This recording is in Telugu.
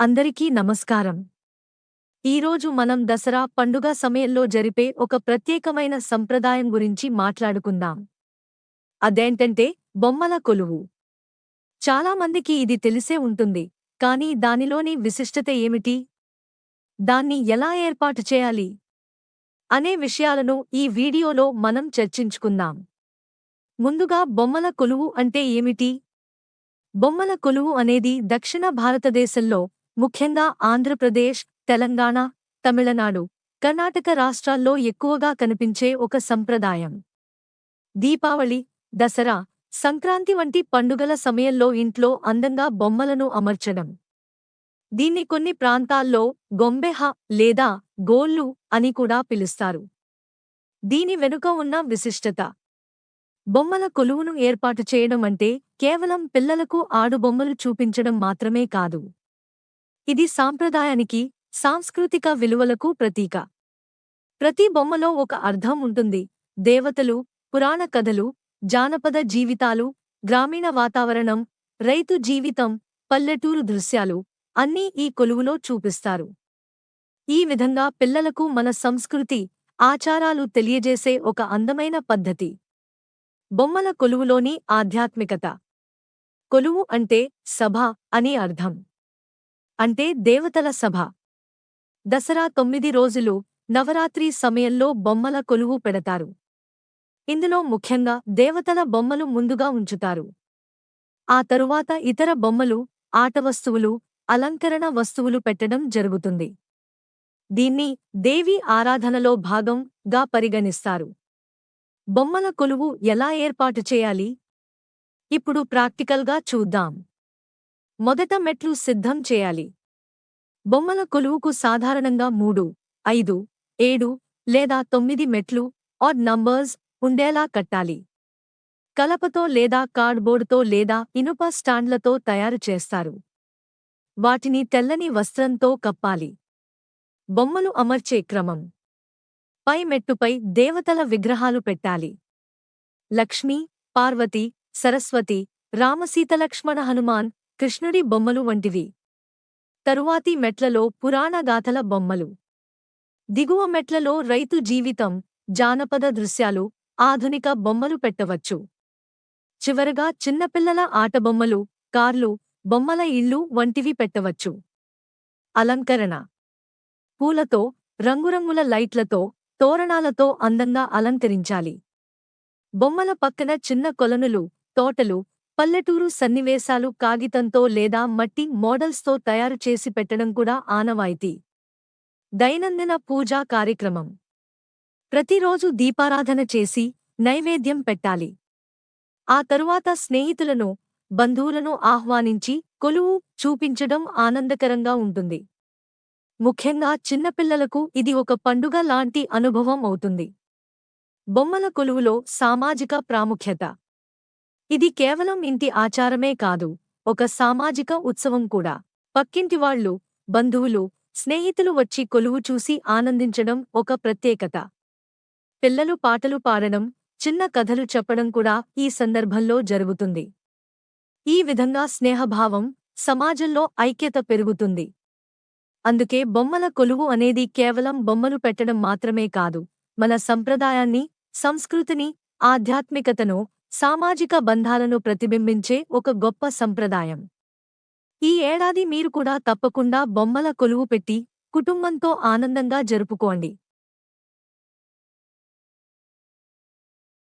అందరికీ నమస్కారం. ఈరోజు మనం దసరా పండుగ సమయంలో జరిపే ఒక ప్రత్యేకమైన సంప్రదాయం గురించి మాట్లాడుకుందాం. అదేంటంటే బొమ్మల కొలువు. చాలామందికి ఇది తెలిసే ఉంటుంది కానీ దానిలోని విశిష్టత ఏమిటి? దాన్ని ఎలా ఏర్పాటు చేయాలి? అనే విషయాలను ఈ వీడియోలో మనం చర్చించుకుందాం. ముందుగా బొమ్మల కొలువు అంటే ఏమిటి? బొమ్మల కొలువు అనేది దక్షిణ భారతదేశంలో ముఖ్యంగా ఆంధ్రప్రదేశ్ తెలంగాణ తమిళనాడు కర్ణాటక రాష్ట్రాల్లో ఎక్కువగా కనిపించే ఒక సంప్రదాయం. దీపావళి దసరా సంక్రాంతి వంటి పండుగల సమయంలో ఇంట్లో అందంగా బొమ్మలను అమర్చడం. దీన్ని కొన్ని ప్రాంతాల్లో గొంబెహ లేదా గోళ్ళు అని కూడా పిలుస్తారు. దీని వెనుక ఉన్న విశిష్టత. బొమ్మల కొలువును ఏర్పాటు చేయడం అంటే కేవలం పిల్లలకు ఆడుబొమ్మలు చూపించడం మాత్రమే కాదు. ఇది సాంప్రదాయానికి సాంస్కృతిక విలువలకు ప్రతీక. ప్రతి బొమ్మలో ఒక అర్థం ఉంటుంది. దేవతలు పురాణ కథలు జానపద జీవితాలు గ్రామీణ వాతావరణం రైతు జీవితం పల్లెటూరు దృశ్యాలు అన్నీ ఈ కొలువులో చూపిస్తారు. ఈ విధంగా పిల్లలకు మన సంస్కృతి ఆచారాలు తెలియజేసే ఒక అందమైన పద్ధతి. బొమ్మల కొలువులోని ఆధ్యాత్మికత. కొలువు అంటే సభ అని అర్థం. అంటే దేవతల సభ. దసరా తొమ్మిది రోజులు నవరాత్రి సమయంలో బొమ్మల కొలువు పెడతారు. ఇందులో ముఖ్యంగా దేవతల బొమ్మలు ముందుగా ఉంచుతారు. ఆ తరువాత ఇతర బొమ్మలు ఆట వస్తువులు అలంకరణ వస్తువులు పెట్టడం జరుగుతుంది. దీన్ని దేవి ఆరాధనలో భాగంగా పరిగణిస్తారు. బొమ్మల కొలువు ఎలా ఏర్పాటు చేయాలి? ఇప్పుడు ప్రాక్టికల్గా చూద్దాం. మొదట మెట్లు సిద్ధం చేయాలి. బొమ్మల కొలువుకు సాధారణంగా మూడు ఐదు ఏడు లేదా తొమ్మిది మెట్లు ఆడ్ నంబర్స్ ఉండేలా కట్టాలి. కలపతో లేదా కార్డ్బోర్డుతో లేదా ఇనుప స్టాండ్లతో తయారు చేస్తారు. వాటిని తెల్లని వస్త్రంతో కప్పాలి. బొమ్మలు అమర్చే క్రమం. పై మెట్టుపై దేవతల విగ్రహాలు పెట్టాలి. లక్ష్మీ పార్వతి సరస్వతి రామసీతలక్ష్మణ హనుమాన్ కృష్ణుడి బొమ్మలు వంటివి. తరువాతి మెట్లలో పురాణగాథల బొమ్మలు. దిగువ మెట్లలో రైతు జీవితం జానపద దృశ్యాలు ఆధునిక బొమ్మలు పెట్టవచ్చు. చివరగా చిన్నపిల్లల ఆటబొమ్మలు కార్లు బొమ్మల ఇళ్ళు వంటివి పెట్టవచ్చు. అలంకరణ. పూలతో రంగురంగుల లైట్లతో తోరణాలతో అందంగా అలంకరించాలి. బొమ్మల పక్కన చిన్న కొలనులు తోటలు పల్లెటూరు సన్నివేశాలు కాగితంతో లేదా మట్టి మోడల్స్తో తయారు చేసి పెట్టడం కూడా ఆనవాయితీ. దైనందిన పూజా కార్యక్రమం. ప్రతిరోజు దీపారాధన చేసి నైవేద్యం పెట్టాలి. ఆ తరువాత స్నేహితులను బంధువులను ఆహ్వానించి కొలువు చూపించడం ఆనందకరంగా ఉంటుంది. ముఖ్యంగా చిన్నపిల్లలకు ఇది ఒక పండుగ లాంటి అనుభవం అవుతుంది. బొమ్మల కొలువులో సామాజిక ప్రాముఖ్యత. ఇది కేవలం ఇంటి ఆచారమే కాదు ఒక సామాజిక ఉత్సవం కూడా. పక్కింటివాళ్ళు బంధువులు స్నేహితులు వచ్చి కొలువు చూసి ఆనందించడం ఒక ప్రత్యేకత. పిల్లలు పాటలు పాడడం చిన్న కథలు చెప్పడం కూడా ఈ సందర్భంలో జరుగుతుంది. ఈ విధంగా స్నేహభావం సమాజంలో ఐక్యత పెరుగుతుంది. అందుకే బొమ్మల కొలువు అనేది కేవలం బొమ్మలు పెట్టడం మాత్రమే కాదు మన సంప్రదాయాన్ని సంస్కృతిని ఆధ్యాత్మికతను సామాజిక బంధాలను ప్రతిబింబించే ఒక గొప్ప సంప్రదాయం. ఈ ఏడాది మీరు కూడా తప్పకుండా బొమ్మల కొలువు పెట్టి కుటుంబంతో ఆనందంగా జరుపుకోండి.